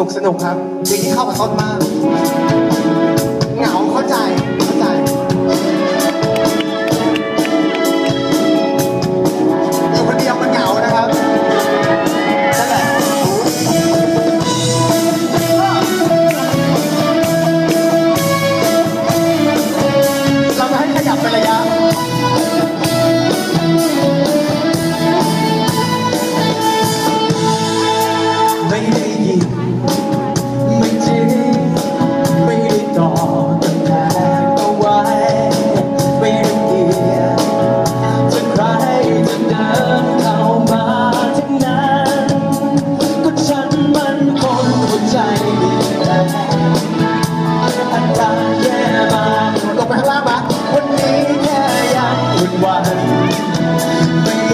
นุกสนุกครับเพลงที่เข้ากับต้นมาก เหงาเข้าใจ Thank.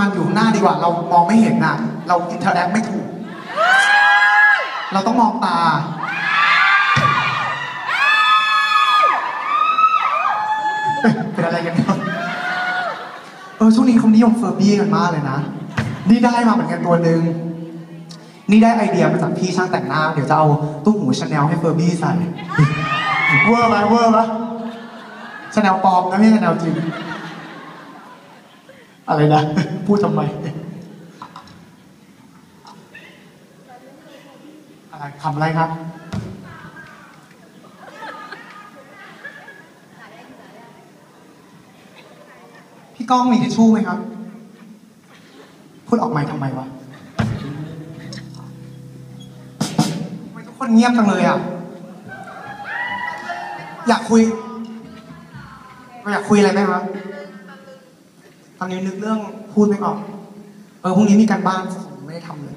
มันๆอยู่หน้าดีกว่า เรามองไม่เห็นนะเราอินเทอร์แอคไม่ถูก เราต้องมองตา เป็นอะไรกันเนาะเออช่วงนี้เขานิยมเฟอร์บี้กันมากเลยนะ นี่ได้มาเหมือนกันตัวหนึ่งนี่ได้ไอเดียมาจากพี่ช่างแต่งหน้า เดี๋ยวจะเอาตู้หูชาแนลให้เฟอร์บี้ใส่ เวอร์ไหมเวอร์ปะชาแนลปลอมนะไม่ใช่ชาแนลจริง อะไรนะ พูดทำไมคำอะไรครับพี่ก้องมีทิชชู่ไหมครับ พูดออกมาทำไมวะทำไมทุกคนเงียบจังเลยอะ อยากคุย อยากคุยอะไรไหมครับ ตอนนี้นึกเรื่องพูดไม่ออก เออพรุ่งนี้มีการบ้านผมไม่ได้ทำเลย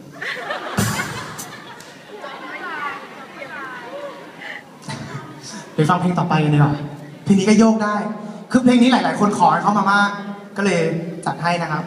เดี๋ยวฟังเพลงต่อไปกันดีกว่าเพลงนี้ก็โยกได้ คือเพลงนี้หลาย ๆ คนขอให้เขามามาก ก็เลยจัดให้นะครับ